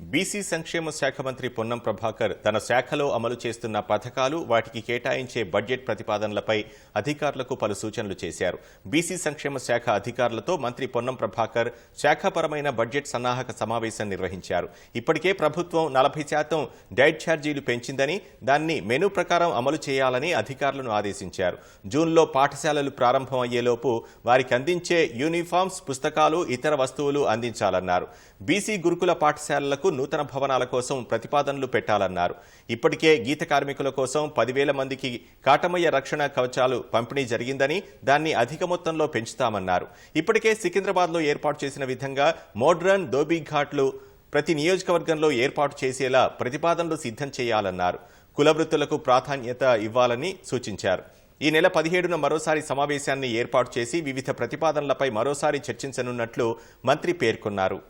BC సంక్షేమ శాఖ మంత్రి పొన్నం ప్రభాకర్ తన శాఖలో అమలు చేస్తున్న పథకాలు వాటికి కేటాయించే బడ్జెట్ ప్రతిపాదనలపై అధికారులకు పలు సూచనలు చేశారు. బీసీ సంక్షేమ శాఖ అధికారులతో మంత్రి పొన్నం ప్రభాకర్ శాఖాపరమైన బడ్జెట్ సన్నాహక సమావేశం నిర్వహించారు. ఇప్పటికే ప్రభుత్వం నలభై శాతం డైట్ ఛార్జీలు పెంచిందని దాన్ని మెనూ ప్రకారం అమలు చేయాలని అధికారులను ఆదేశించారు. జూన్లో పాఠశాలలు ప్రారంభం అయ్యేలోపు వారికి అందించే యూనిఫామ్స్ పుస్తకాలు ఇతర వస్తువులు అందించాలన్నారు. బీసీ గురుకుల పాఠశాలలకు నూతన భవనాల కోసం ప్రతిపాదనలు పెట్టాలన్నారు. ఇప్పటికే గీత కార్మికుల కోసం పదివేల మందికి కాటమయ్య రక్షణ కవచాలు పంపిణీ జరిగిందని దాన్ని అధిక మొత్తంలో పెంచుతామన్నారు. ఇప్పటికే సికింద్రాబాద్లో ఏర్పాటు చేసిన విధంగా మోడ్రన్ దోబీఘాట్లు ప్రతి నియోజకవర్గంలో ఏర్పాటు చేసేలా ప్రతిపాదనలు సిద్ధం చేయాలన్నారు. కులవృత్తులకు ప్రాధాన్యత ఇవ్వాలని సూచించారు. ఈ నెల పదిహేడున మరోసారి సమావేశాన్ని ఏర్పాటు చేసి వివిధ ప్రతిపాదనలపై మరోసారి చర్చించనున్నట్లు మంత్రి పేర్కొన్నారు.